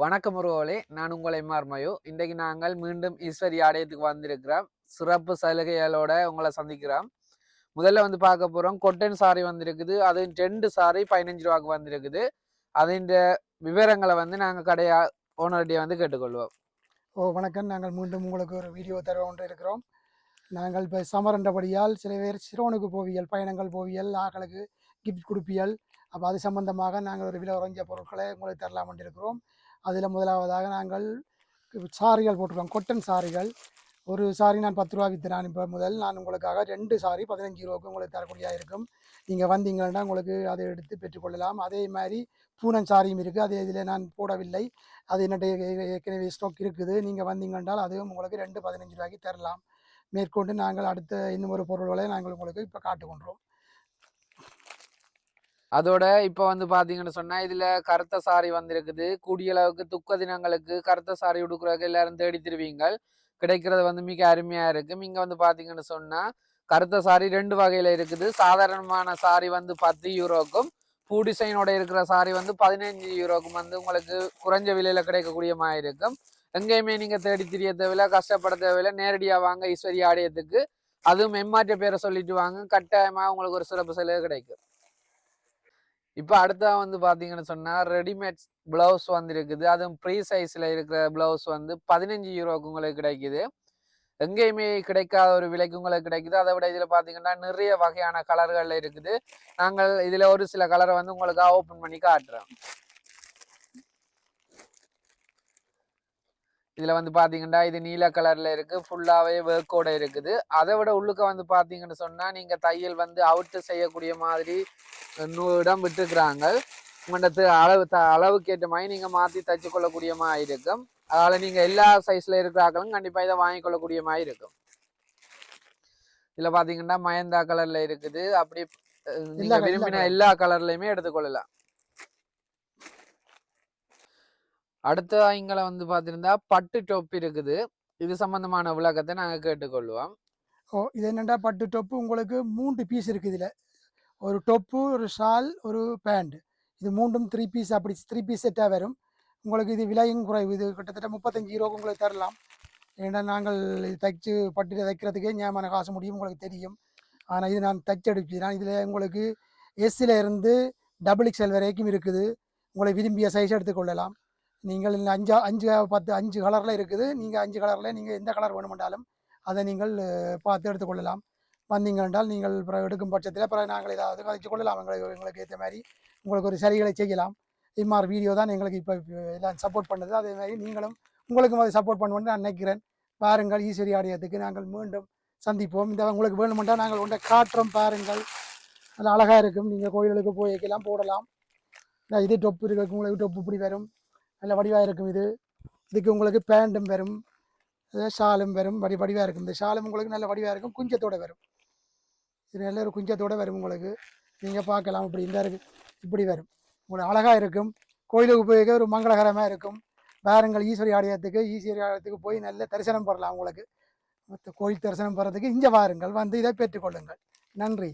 வணக்கம் உறவுகளே. நான் உங்களை எம்ஆர் இன்றைக்கு நாங்கள் மீண்டும் ஈஸ்வரி ஆலயத்துக்கு வந்திருக்கிறோம். சிறப்பு சலுகைகளோட உங்களை சந்திக்கிறோம். முதல்ல வந்து பார்க்க போகிறோம் கொட்டன் சாரி வந்திருக்குது. அது ரெண்டு சாரி பதினஞ்சு ரூபாய்க்கு வந்திருக்குது. அதின் விவரங்களை வந்து நாங்கள் கடையா ஓனர்கிட்ட வந்து கேட்டுக்கொள்வோம். ஓ வணக்கம். நாங்கள் மீண்டும் உங்களுக்கு ஒரு வீடியோ தர ஒன்று இருக்கிறோம். நாங்கள் இப்போ சமரண்டபடியால் சில பேர் சிறுவனுக்கு போவியல் பயணங்கள் போவியல் ஆக்களுக்கு கிஃப்ட் கொடுப்பியல். அப்போ அது சம்பந்தமாக நாங்கள் ஒரு விலை உறைஞ்ச பொருட்களை உங்களுக்கு தரலாம் இருக்கிறோம். அதில் முதலாவதாக நாங்கள் சாரிகள் போட்டிருக்கோம். கொட்டன் சாரிகள். ஒரு சாரி நான் பத்து ரூபா விற்றுறேன் இப்போ முதல் நான் உங்களுக்காக ரெண்டு சாரி பதினஞ்சு ரூபாய்க்கு உங்களுக்கு தரக்கூடியதாக இருக்கும். நீங்கள் வந்தீங்கன்னா உங்களுக்கு அதை எடுத்து பெற்றுக்கொள்ளலாம். அதே மாதிரி பூனம் சாரியும் இருக்குது அது இதில் நான் போடவில்லை. அது என்னுடைய ஏற்கனவே ஸ்டாக் இருக்குது. நீங்கள் வந்தீங்கன்றால் அதுவும் உங்களுக்கு ரெண்டு பதினஞ்சு ரூபாய்க்கு தரலாம். மேற்கொண்டு நாங்கள் அடுத்த இன்னும் ஒரு பொருள்களை நாங்கள் உங்களுக்கு இப்போ காட்டுக்கொண்டோம் அதோட இப்போ வந்து பார்த்தீங்கன்னு சொன்னால் இதில் கருத்த சாரி வந்திருக்குது. கூடிய அளவுக்கு துக்க தினங்களுக்கு கருத்த சாரி உடுக்குறதுக்கு எல்லாரும் தேடி திருவீங்கள். கிடைக்கிறது வந்து மிக அருமையாக இருக்கும் இங்கே வந்து பார்த்தீங்கன்னு சொன்னால் கருத்த சாரி ரெண்டு வகையில் இருக்குது. சாதாரணமான சாரி வந்து பத்து யூரோக்கும் பூ டிசைனோட இருக்கிற சாரி வந்து பதினஞ்சு யூரோக்கும் வந்து உங்களுக்கு குறைஞ்ச விலையில் கிடைக்கக்கூடிய மாதிரி இருக்கும். எங்கேயுமே நீங்கள் தேடி திரிய தேவையில்ல கஷ்டப்பட தேவையில்ல. நேரடியாக வாங்க ஈஸ்வரி ஆடியத்துக்கு அதுவும் எம்மாற்ற பேரை சொல்லிட்டு வாங்க. கட்டாயமாக உங்களுக்கு ஒரு சிறப்பு செலவு கிடைக்கும். இப்போ அடுத்தா வந்து பார்த்தீங்கன்னு சொன்னால் ரெடிமேட் ப்ளவுஸ் வந்துருக்குது. அதுவும் ப்ரீ சைஸில் இருக்கிற ப்ளவுஸ் வந்து பதினஞ்சு யூரோக்கு உங்களுக்கு கிடைக்குது. எங்கேயுமே கிடைக்காத ஒரு விலைக்கு உங்களுக்கு கிடைக்குது. அதை விட இதில் பார்த்தீங்கன்னா நிறைய வகையான கலர்கள் இருக்குது. நாங்கள் இதில் ஒரு சில கலரை வந்து உங்களுக்கு ஓப்பன் பண்ணி காட்டுறோம் இதில் வந்து பார்த்தீங்கன்னா இது நீல கலரில் இருக்குது ஃபுல்லாகவே ஒர்க்கோட இருக்குது. அதை விட உள்ளுக்க வந்து பார்த்தீங்கன்னு சொன்னால் நீங்கள் தையல் வந்து அவுட்டு செய்யக்கூடிய மாதிரி இடம் விட்டுருக்குறாங்க. உங்களோட அளவு த அளவுக்கு ஏற்ற மாதிரி நீங்கள் மாற்றி தச்சு கொள்ளக்கூடிய மாதிரி இருக்கும். அதனால் நீங்கள் எல்லா சைஸில் இருக்கிறாங்களும் கண்டிப்பாக இதை வாங்கி கொள்ளக்கூடிய மாதிரி இருக்கும். இதில் பார்த்தீங்கன்னா மயந்தா கலரில் இருக்குது. அப்படி நீங்கள் விரும்பின எல்லா கலர்லையுமே எடுத்துக்கொள்ளலாம். அடுத்த இங்களை வந்து பார்த்திருந்தா பட்டு டொப் இருக்குது. இது சம்பந்தமான விளக்கத்தை நாங்கள் கேட்டுக்கொள்வோம். ஓ இது என்னென்னா பட்டு டொப்பு? உங்களுக்கு மூன்று பீஸ் இருக்குது இதில். ஒரு டொப்பு ஒரு ஷால் ஒரு பேண்ட். இது மூன்றும் த்ரீ பீஸ் அப்படி த்ரீ பீஸ் செட்டாக வரும். உங்களுக்கு இது விலையும் குறைவு. இது கிட்டத்தட்ட முப்பத்தஞ்சு ரூபாய்க்கு உங்களுக்கு தரலாம். ஏன்னா நாங்கள் தைச்சு பட்டு தைக்கிறதுக்கே ஞாபகம் காசு முடியும் உங்களுக்கு தெரியும். ஆனால் இது நான் தைச்சு நான் இதில் உங்களுக்கு எஸ்ஸில் இருந்து டபுள் எக்ஸ்எல் வரைக்கும் இருக்குது. உங்களை விரும்பிய சைஸ் எடுத்துக்கொள்ளலாம் நீங்கள் அஞ்சு அஞ்சா அஞ்சு பத்து அஞ்சு கலரில் இருக்குது. நீங்கள் அஞ்சு கலரில் நீங்கள் எந்த கலர் வேணுமென்றாலும் அதை நீங்கள் பார்த்து எடுத்துக்கொள்ளலாம். வந்தீங்க என்றால் நீங்கள் பிறகு எடுக்கும் பட்சத்தில் பிறகு நாங்கள் ஏதாவது கதைச்சு கொள்ளலாம். எங்களுக்கு எங்களுக்கு ஏற்ற மாதிரி உங்களுக்கு ஒரு சரிகளை செய்யலாம். இம்மார் வீடியோ தான் எங்களுக்கு இப்போ எல்லாம் சப்போர்ட் பண்ணுது. அதே மாதிரி நீங்களும் உங்களுக்கும் அதை சப்போர்ட் பண்ணுவேன்னு நான் நினைக்கிறேன். பாருங்கள் ஈஸ்வரி ஆடியத்துக்கு நாங்கள் மீண்டும் சந்திப்போம். இந்த உங்களுக்கு வேணுமென்றால் நாங்கள் உண்டை காட்டுறோம். பாருங்கள். நல்லா அழகாக இருக்கும். நீங்கள் கோயில்களுக்கு போய் வைக்கலாம் போடலாம். இது டொப்பு இருக்கு. உங்களுக்கு டொப்பு இப்படி வரும். நல்ல வடிவாக இருக்கும் இது. இதுக்கு உங்களுக்கு பேண்டும் வரும். ஷாலும் வரும். வடி வடிவாக இருக்கும். இந்த ஷாலும் உங்களுக்கு நல்ல வடிவாக இருக்கும். குஞ்சத்தோடு வரும். இது நல்ல ஒரு குஞ்சத்தோடு வரும் உங்களுக்கு. நீங்கள் பார்க்கலாம். இப்படி இந்த இருக்கு. இப்படி வரும். உங்களுக்கு அழகாக இருக்கும். கோயிலுக்கு போய் ஒரு மங்களகரமாக இருக்கும். பாருங்கள் ஈஸ்வரி ஆலயத்துக்கு ஈஸ்வரி ஆலயத்துக்கு போய் நல்ல தரிசனம் பெறலாம் உங்களுக்கு. மற்ற கோயில் தரிசனம் பெறதுக்கு இங்கே வாருங்கள். வந்து இதை பெற்றுக்கொள்ளுங்கள். நன்றி.